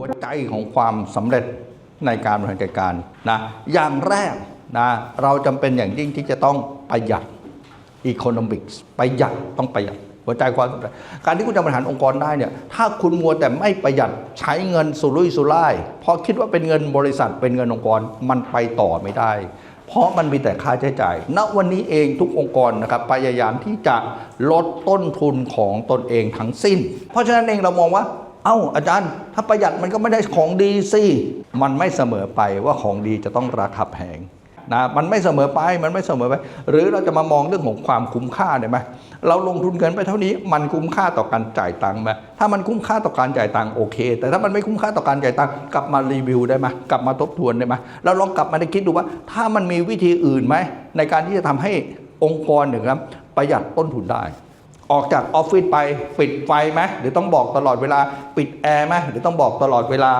ปัจจัยของความสำเร็จในการบริหารจัดการนะอย่างแรกนะเราจำเป็นอย่างยิ่งที่จะต้องประหยัด economics ประหยัดต้องประหยัดหัวใจความสำเร็จการที่คุณจะบริหารองค์กรได้เนี่ยถ้าคุณมัวแต่ไม่ประหยัดใช้เงินสุรุ่ยสุร่ายพราะคิดว่าเป็นเงินบริษัทเป็นเงินองค์กรมันไปต่อไม่ได้ เพราะมันมีแต่ค่าใช้จ่าย ณวันนี้เองทุกองค์กรนะครับพยายามที่จะลดต้นทุนของตนเองทั้งสิ้น เพราะฉะนั้นเองเรามองว่า เอ้าอาจารย์ถ้าประหยัดมันก็ไม่ได้ของดีสิมันไม่เสมอไปว่าของดีจะต้องราคาแพงนะมันไม่เสมอไปมันไม่เสมอไป หรือเราจะมามองเรื่องของความคุ้มค่าได้ไหมเราลงทุนเกินไปเท่านี้ มันคุ้มค่าต่อการจ่ายตังค์ไหมถ้ามันคุ้มค่าต่อการจ่ายตังค์โอเค แต่ถ้ามันไม่คุ้มค่าต่อการจ่ายตังค์กลับมารีวิวได้ไหมกลับมาทบทวนได้ไหมเราลองกลับมาได้คิดดูว่า ถ้ามันมีวิธีอื่นไหมในการที่จะทำให้องค์กรหนึ่งครับประหยัดต้นทุนได้ ออกจากออฟฟิศไปปิดไฟไหมหรือต้องบอกตลอดเวลา ปิดแอร์ไหมหรือต้องบอกตลอดเวลา